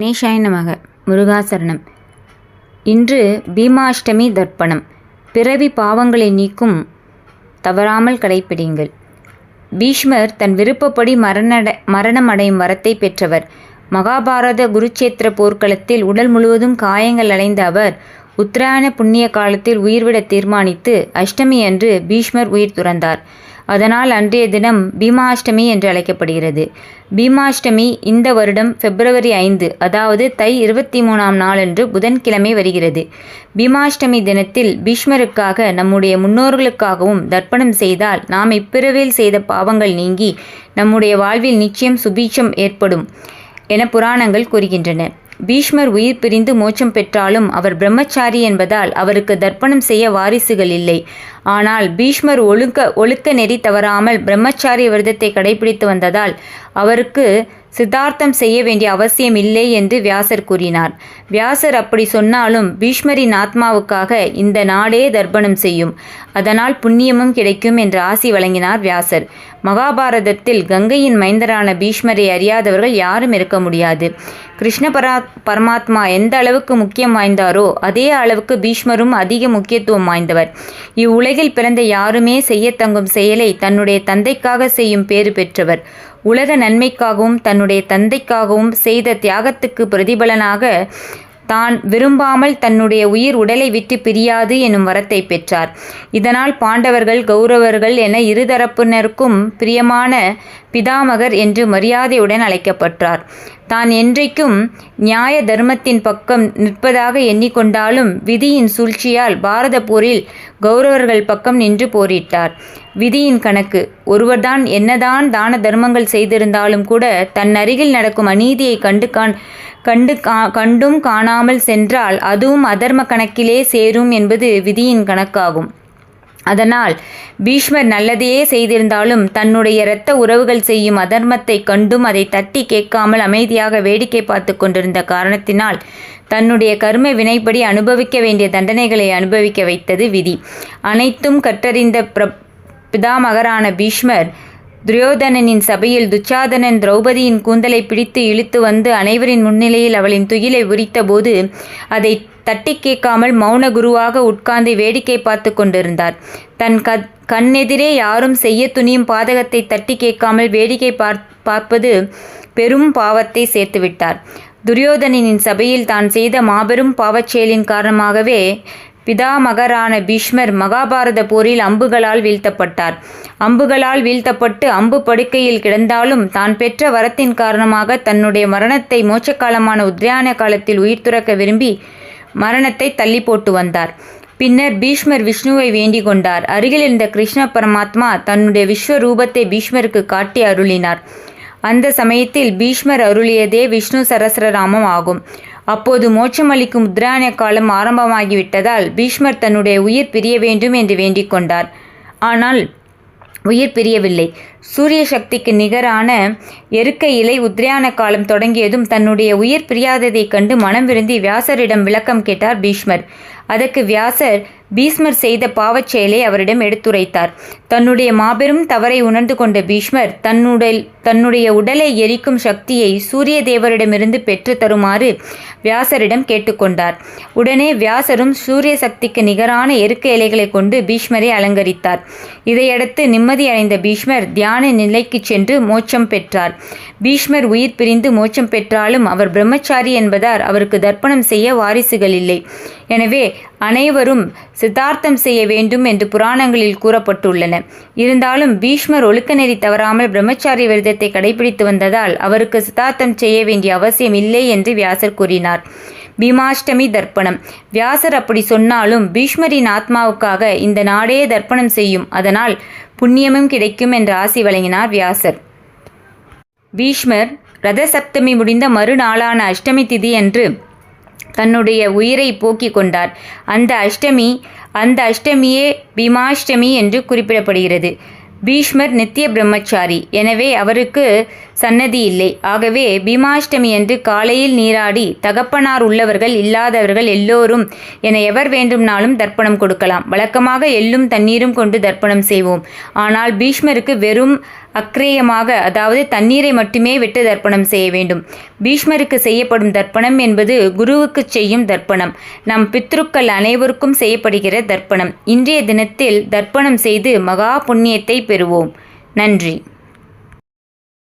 கணேஷாய நமக முருகாசரணம். இன்று பீமாஷ்டமி தர்ப்பணம். பிறவி பாவங்களை நீக்கும் தவறாமல் கடைப்பிடிங்கள் பீஷ்மர் தன் விருப்பப்படி மரணட மரணம் அடையும் வரத்தை பெற்றவர். மகாபாரத குருச்சேத்திர போர்க்களத்தில் உடல் முழுவதும் காயங்கள் அடைந்த அவர் உத்தராயண புண்ணிய காலத்தில் உயிர்விட தீர்மானித்து அஷ்டமி அன்று பீஷ்மர் உயிர் துறந்தார். அதனால் அன்றைய தினம் பீமாஷ்டமி என்று அழைக்கப்படுகிறது. பீமாஷ்டமி இந்த வருடம் பிப்ரவரி ஐந்து அதாவது தை இருபத்தி மூணாம் நாளன்று புதன்கிழமை வருகிறது. பீமாஷ்டமி தினத்தில் பீஷ்மருக்காக நம்முடைய முன்னோர்களுக்காகவும் தர்ப்பணம் செய்தால் நாம் இப்பிறவில் செய்த பாவங்கள் நீங்கி நம்முடைய வாழ்வில் நிச்சயம் சுபீட்சம் ஏற்படும் என புராணங்கள் கூறுகின்றன. பீஷ்மர் உயிர் பிரிந்து மோட்சம் பெற்றாலும் அவர் பிரம்மச்சாரி என்பதால் அவருக்கு தர்ப்பணம் செய்ய வாரிசுகள் இல்லை. ஆனால் பீஷ்மர் ஒழுக்க ஒழுக்க நெறி தவறாமல் பிரம்மச்சாரி விரதத்தை கடைபிடித்து வந்ததால் அவருக்கு சித்தார்த்தம் செய்ய வேண்டிய அவசியம் இல்லை என்று வியாசர் கூறினார். வியாசர் அப்படி சொன்னாலும் பீஷ்மரின் ஆத்மாவுக்காக இந்த நாடே தர்ப்பணம் செய்யும். அதனால் புண்ணியமும் கிடைக்கும் என்று ஆசி வழங்கினார் வியாசர். மகாபாரதத்தில் கங்கையின் மைந்தரான பீஷ்மரை அறியாதவர்கள் யாரும் இருக்க முடியாது. கிருஷ்ண பரா பரமாத்மா எந்த அளவுக்கு முக்கியம் வாய்ந்தாரோ அதே அளவுக்கு பீஷ்மரும் அதிக முக்கியத்துவம் வாய்ந்தவர். இவ்வுலகில் பிறந்த யாருமே செய்ய தங்கும் செயலை தன்னுடைய தந்தைக்காக செய்யும் பேறு பெற்றவர். உலக நன்மைக்காகவும் தன்னுடைய தந்தைக்காகவும் செய்த தியாகத்துக்கு பிரதிபலனாக தான் விரும்பாமல் தன்னுடைய உயிர் உடலை விட்டு பிரியாது எனும் வரத்தை பெற்றார். இதனால் பாண்டவர்கள் கௌரவர்கள் என இருதரப்பினருக்கும் பிரியமான பிதாமகர் என்று மரியாதையுடன் அழைக்கப்பட்டார். தான் என்றைக்கும் நியாய தர்மத்தின் பக்கம் நிற்பதாக எண்ணிக்கொண்டாலும் விதியின் சூழ்ச்சியால் பாரத போரில் கௌரவர்கள் பக்கம் நின்று போரிட்டார். விதியின் கணக்கு ஒருவர்தான் என்னதான் தான தர்மங்கள் செய்திருந்தாலும் கூட தன் அருகில் நடக்கும் அநீதியை கண்டு காண் கண்டு கா கண்டும் காணாமல் சென்றால் அதுவும் அதர்ம கணக்கிலே சேரும் என்பது விதியின் கணக்காகும். அதனால் பீஷ்மர் நல்லதையே செய்திருந்தாலும் தன்னுடைய இரத்த உறவுகள் செய்யும் அதர்மத்தை கண்டும் அதை தட்டி கேட்காமல் அமைதியாக வேடிக்கை பார்த்து கொண்டிருந்த காரணத்தினால் தன்னுடைய கர்ம வினைப்படி அனுபவிக்க வேண்டிய தண்டனைகளை அனுபவிக்க வைத்தது விதி. அனைத்தும் கற்றறிந்த பிர பிதாமகரான பீஷ்மர் துரியோதனனின் சபையில் துச்சாதனன் திரௌபதியின் கூந்தலை பிடித்து இழுத்து வந்து அனைவரின் முன்னிலையில் அவளின் துயிலை உரித்தபோது அதை தட்டி கேட்காமல் மௌன குருவாக உட்கார்ந்து வேடிக்கை பார்த்து கொண்டிருந்தார். தன் க கண்ணெதிரே யாரும் செய்ய துணியும் பாதகத்தை தட்டி கேட்காமல் வேடிக்கை பார்ப்பது பெரும் பாவத்தை சேர்த்துவிட்டார் துரியோதனனின் சபையில் தான் செய்த மாபெரும் பாவச்செயலின் காரணமாகவே பிதாமகரான பீஷ்மர் மகாபாரத போரில் அம்புகளால் வீழ்த்தப்பட்டார். அம்புகளால் வீழ்த்தப்பட்டு அம்பு படுக்கையில் கிடந்தாலும் தான் பெற்ற வரத்தின் காரணமாக தன்னுடைய மரணத்தை மோட்சக்காலமான உத்யான காலத்தில் உயிர் துறக்க விரும்பி மரணத்தை தள்ளி போட்டு வந்தார். பின்னர் பீஷ்மர் விஷ்ணுவை வேண்டிக் கொண்டார். அருகில் இருந்த கிருஷ்ண பரமாத்மா தன்னுடைய விஸ்வரூபத்தை பீஷ்மருக்கு காட்டி அருளினார். அந்த சமயத்தில் பீஷ்மர் அருளியதே விஷ்ணு சரஸ்ரராமம் ஆகும். அப்போது மோட்சமளிக்கும் முத்ராயண காலம் ஆரம்பமாகிவிட்டதால் பீஷ்மர் தன்னுடைய உயிர் பிரிய வேண்டும் என்று வேண்டிக் கொண்டார். ஆனால் உயிர் பிரியவில்லை. சூரிய சக்திக்கு நிகரான எருக்க இலை உத்ரயான காலம் தொடங்கியதும் தன்னுடைய உயிர் பிரியாததைக் கண்டு மனம் விருந்தி வியாசரிடம் விளக்கம் கேட்டார் பீஷ்மர். அதற்கு வியாசர் பீஷ்மர் செய்த பாவச் செயலை அவரிடம் எடுத்துரைத்தார். தன்னுடைய மாபெரும் தவறை உணர்ந்து கொண்ட பீஷ்மர் தன்னுடல் தன்னுடைய உடலை எரிக்கும் சக்தியை சூரிய தேவரிடமிருந்து பெற்று தருமாறு வியாசரிடம் கேட்டுக்கொண்டார். உடனே வியாசரும் சூரிய சக்திக்கு நிகரான எருக்க இலைகளை கொண்டு பீஷ்மரை அலங்கரித்தார். இதையடுத்து நிம்மதி அடைந்த பீஷ்மர் தியான நிலைக்கு சென்று மோட்சம் பெற்றார். பீஷ்மர் உயிர் பிரிந்து மோட்சம் பெற்றாலும் அவர் பிரம்மச்சாரி என்பதால் அவருக்கு தர்ப்பணம் செய்ய வாரிசுகள் இல்லை. எனவே அனைவரும் சித்தார்த்தம் செய்ய வேண்டும் என்று புராணங்களில் கூறப்பட்டுள்ளன. இருந்தாலும் பீஷ்மர் ஒழுக்க நெறி தவறாமல் பிரம்மச்சாரி விரதத்தை கடைபிடித்து வந்ததால் அவருக்கு சித்தார்த்தம் செய்ய வேண்டிய அவசியம் இல்லை என்று வியாசர் கூறினார். பீமாஷ்டமி தர்ப்பணம். வியாசர் அப்படி சொன்னாலும் பீஷ்மரின் ஆத்மாவுக்காக இந்த நாடே தர்ப்பணம் செய்யும். அதனால் புண்ணியமும் கிடைக்கும் என்று ஆசி வழங்கினார் வியாசர். பீஷ்மர் ரதசப்தமி முடிந்த மறுநாளான அஷ்டமி திதி என்று தன்னுடைய உயிரை போக்கிக் கொண்டார். அந்த அஷ்டமி அந்த அஷ்டமியே பீமாஷ்டமி என்று குறிப்பிடப்படுகிறது. பீஷ்மர் நித்திய பிரம்மச்சாரி. எனவே அவருக்கு சன்னதி இல்லை ஆகவே பீமாஷ்டமி அன்று காலையில் நீராடி தகப்பனார் உள்ளவர்கள் இல்லாதவர்கள் எல்லோரும் என எவர் வேண்டும்னாலும் தர்ப்பணம் கொடுக்கலாம். வழக்கமாக எள்ளும் தண்ணீரும் கொண்டு தர்ப்பணம் செய்வோம். ஆனால் பீஷ்மருக்கு வெறும் அக்ரேயமாக அதாவது தண்ணீரை மட்டுமே விட்டு தர்ப்பணம் செய்ய வேண்டும். பீஷ்மருக்கு செய்யப்படும் தர்ப்பணம் என்பது குருவுக்கு செய்யும் தர்ப்பணம். நம் பித்ருக்கள் அனைவருக்கும் செய்யப்படுகிற தர்ப்பணம். இன்றைய தினத்தில் தர்ப்பணம் செய்து மகா புண்ணியத்தை பெறுவோம். நன்றி.